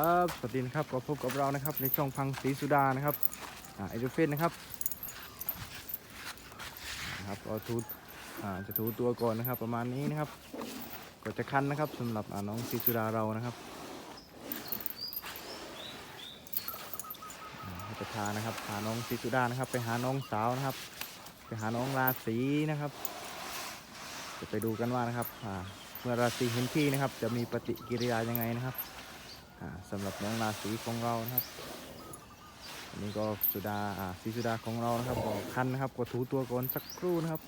ครับสวัสดีนะครับก็พบกับเรานะครับ ในช่องพังศรีสุดานะครับอาเอเดเฟนนะครับนะครับก็ทูจะถูตัวก่อนนะครับ ประมาณนี้นะครับ ก็จะคันนะครับสำหรับน้องศรีสุดาเรานะครับจะพานะครับพาน้องศรีสุดานะครับ ไปหาน้องสาวนะครับ ไปหาน้องราศีนะครับ จะไปดูกันว่านะครับเมื่อราศีเห็นพี่นะครับ จะมีปฏิกิริยายังไงนะครับ สำหรับน้องราศีของเรานะครับอันนี้ก็สุดาอ่าสีสุดาของเรานะครับก็คันนะครับก็ถูตัวก่อนสักครู่นะครับ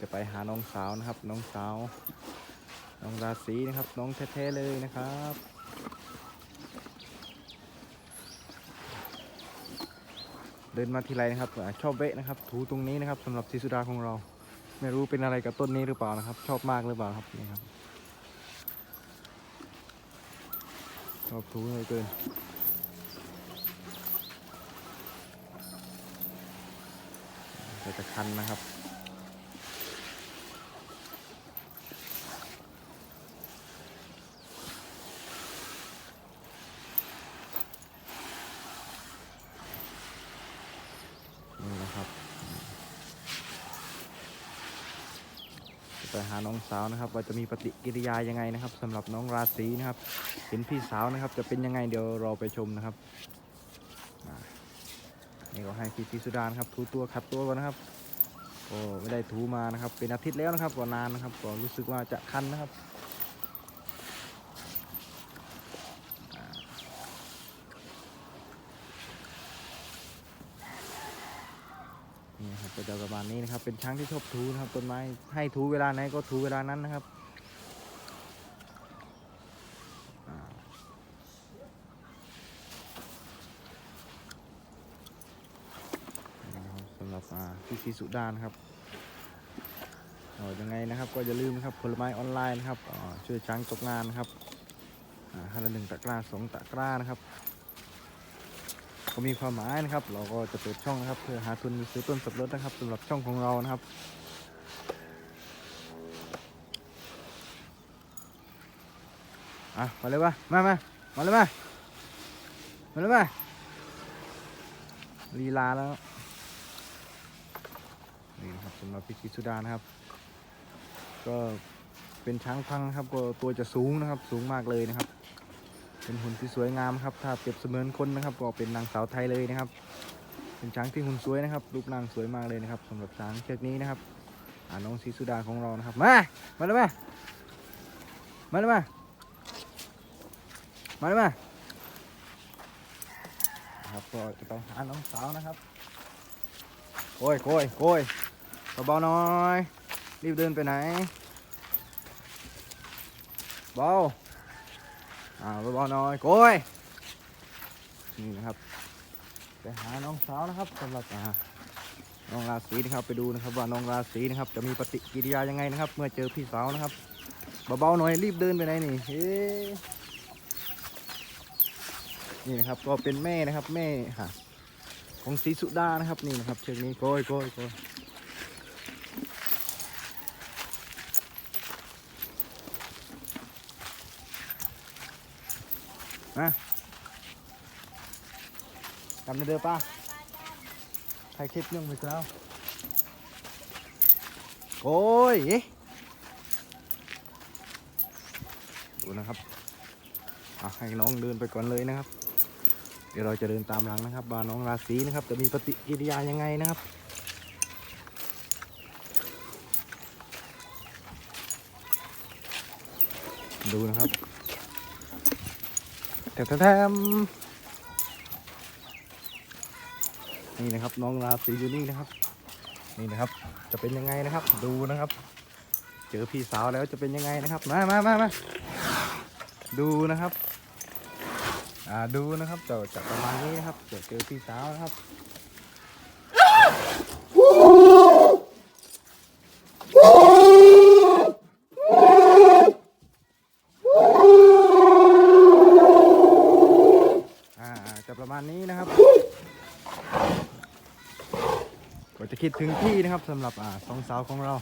จะไปหาน้องสาวนะครับ น้องสาว น้องราศีนะครับ น้องแท้ๆเลยนะครับเดินมาทีไรนะครับชอบเวะนะครับ ถูตรงนี้นะครับสำหรับสีสุดาของเรา ไม่รู้เป็นอะไรกับต้นนี้หรือเปล่านะครับ ชอบมากหรือเปล่าครับนี่ครับ ชอบถูเหลยเกินแต่จะคันนะครับ นี่นะครับจะไป หาน้องสาวนะครับ ว่าจะมีปฏิกิริยายังไงนะครับสำหรับน้องราศีนะครับ เห็นพี่สาวนะครับ จะเป็นยังไงเดี๋ยวเราไปชมนะครับนี่ก็ให้พี่พีสุดานครับถูตัวขัดตัวก่อนนะครับก็ไม่ได้ถูมานะครับ เป็นอาทิตย์แล้วนะครับก็นานนะครับก็รู้สึกว่าจะคันนะครับอ่านี่ครับก็ จะประมาณนี้นะครับ เป็นช้างที่ชอบถูนะครับต้นไม้ให้ถูเวลาไหนก็ถูเวลานั้นนะครับอ่านะครับสำหรับพี่ศรีสุดานครับเอ่อยังไงนะครับก็อย่าลืมนะครับผลไม้ออนไลน์นะครับช่วยช้างตกงานนะครับห้าละหนึ่งตะกร้าสองตะกร้านะครับ ก็มีความหมายนะครับ เราก็จะเปิดช่องนะครับ เพื่อหาทุนซื้อต้นสับปะรดนะครับสำหรับช่องของเรานะครับอะมาเลยปะมามามาเลยมามาเลยมาลีลาแล้วนี่นะครับสำหรับพิชิตสุดานะครับ ก็เป็นช้างพังครับก็ตัวจะสูงนะครับ สูงมากเลยนะครับ เป็นหุ่นที่สวยงามครับ ถ้าเปรียบเสมือนคนนะครับ ก็เป็นนางสาวไทยเลยนะครับ เป็นช้างที่หุ่นสวยนะครับ รูปร่างสวยมากเลยนะครับสำหรับช้างเชือกนี้นะครับอ่าน้องศรีสุดาของเรานะครับ มา มาเลยมา มาเลยมา มาเลยมานะครับก็จะไปหาน้องสาวนะครับโกยโกยโกยเบาๆหน่อย รีบเดินไปไหน เบา อ่าเบาๆหน่อยโกยนี่นะครับไปหาน้องสาวนะครับสำหรับอ่าน้องราศีนะครับไปดูนะครับว่าน้องราศีนะครับ จะมีปฏิกิริยายังไงนะครับ เมื่อเจอพี่สาวนะครับเบาๆหน่อยรีบเดินไปไหนนี่เฮ้นี่นะครับก็เป็นแม่นะครับแม่ค่ะของศรีสุดานะครับนี่นะครับเชือกนี้โกยโกยโกย มาจำได้เด้อป้าใครคลิปเรื่องไปแล้วโอ้ยดูนะครับให้น้องเดินไปก่อนเลยนะครับ เดี๋ยวเราจะเดินตามหลังนะครับว่าน้องราศีนะครับ จะมีปฏิกิริยายังไงนะครับดูนะครับ แถมแถมนี่นะครับน้องราศีอยู่นี่นะครับ นี่นะครับจะเป็นยังไงนะครับ ดูนะครับ เจอพี่สาวแล้วจะเป็นยังไงนะครับมามามามาดูนะครับอ่าดูนะครับจะจะประมาณนี้นะครับจะเจอพี่สาวนะครับอ่าจะประมาณนี้นะครับ ก็จะคิดถึงพี่นะครับสำหรับอ่าสองสาวของเรา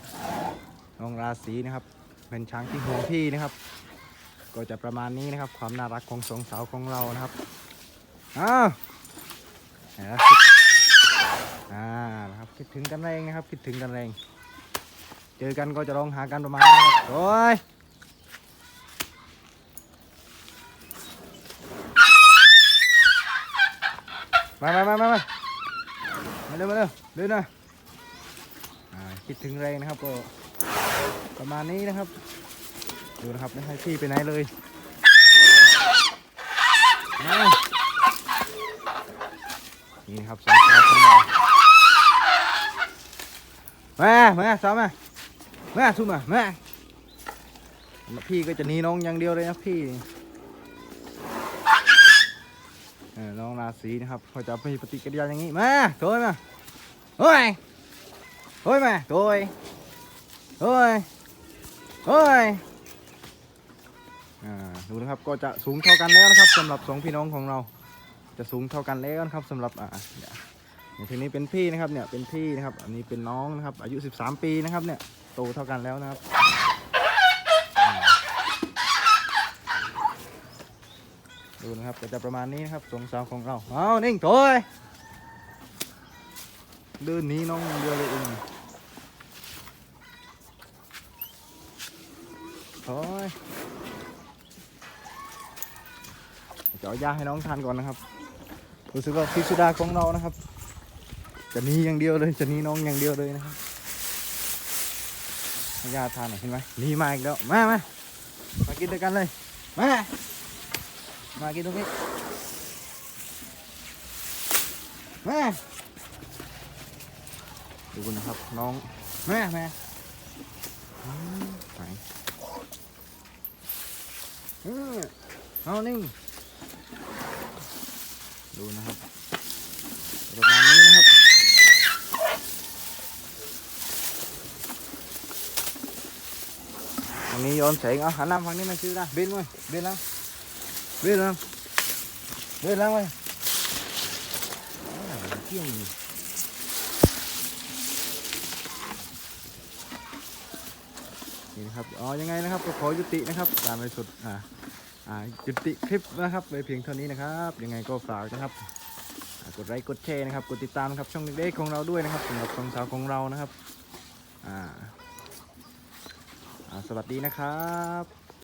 น้องราศีนะครับ เป็นช้างที่ห่วงพี่นะครับ ก็จะประมาณนี้นะครับ ความน่ารักของสองสาวของเรานะครับอ้าวอ่านะครับคิดถึงกันแรงนะครับ คิดถึงกันแรง เจอกันก็จะร้องหากันประมาณนี้โอ้ยมามามามา มาเร็วมาเร็วเร็วหนะคิดถึงแรงนะครับก็ประมาณนี้นะครับ ดูนะครับไม่ให้พี่ไปไหนเลยมานี่นะครับสองสาวของเรามามาสาวมามาทุ่มมามาพี่ก็จะหนีน้องอย่างเดียวเลยนะพี่ น้องราศีนะครับเขาจะมีปฏิกิริยาอย่างนี้มาโถยมาเฮ้ยเฮ้ยมาโถยเฮ้ยเฮ้ยอ่าดูนะครับก็จะสูงเท่ากันแล้วนะครับสำหรับสองพี่น้องของเรา จะสูงเท่ากันแล้วนะครับสำหรับอ่าอย่างทีนี้เป็นพี่นะครับเนี่ยเป็นพี่นะครับ อันนี้เป็นน้องนะครับ อายุ 13 ปีนะครับเนี่ยโตเท่ากันแล้วนะครับ ดูนะครับก็จะประมาณนี้นะครับสองสาวของเราเอานิ่งโถอยเดินนีน้องอย่างเดียวเลยเองโถอยจะเอายาให้น้องทานก่อนนะครับรู้สึกว่าพิสุดาของเรานะครับ จะนีอย่างเดียวเลยจะนีน้องอย่างเดียวเลยนะครับยาทานหน่อยเห็นไหมนี่มาอีกแล้วมามามากินด้วยกันเลยมา มากินตรงนี้มาดูนะครับน้องแม่แม่อืมไหนอืมเอานิ่งดูนะครับประมาณนี้นะครับตรงนี้ย้อนแสงเอาหันหน้าฝั่งนี้มาซื้อนะเบนไว้เบนแล้ว เบนแล้วเบนแล้วไว้อ่าเกี่ยงนี่นะครับอ๋อยังไงนะครับก็ขอยุตินะครับการไปสุดอ่าอ่าจุติคลิปนะครับไปเพียงเท่านี้นะครับยังไงก็ฝากนะครับอ่ากดไลค์กดแชร์นะครับ กดติดตามนะครับช่องเล็กๆของเราด้วยนะครับสำหรับสองสาวของเรานะครับอ่าอ่าสวัสดีนะครับ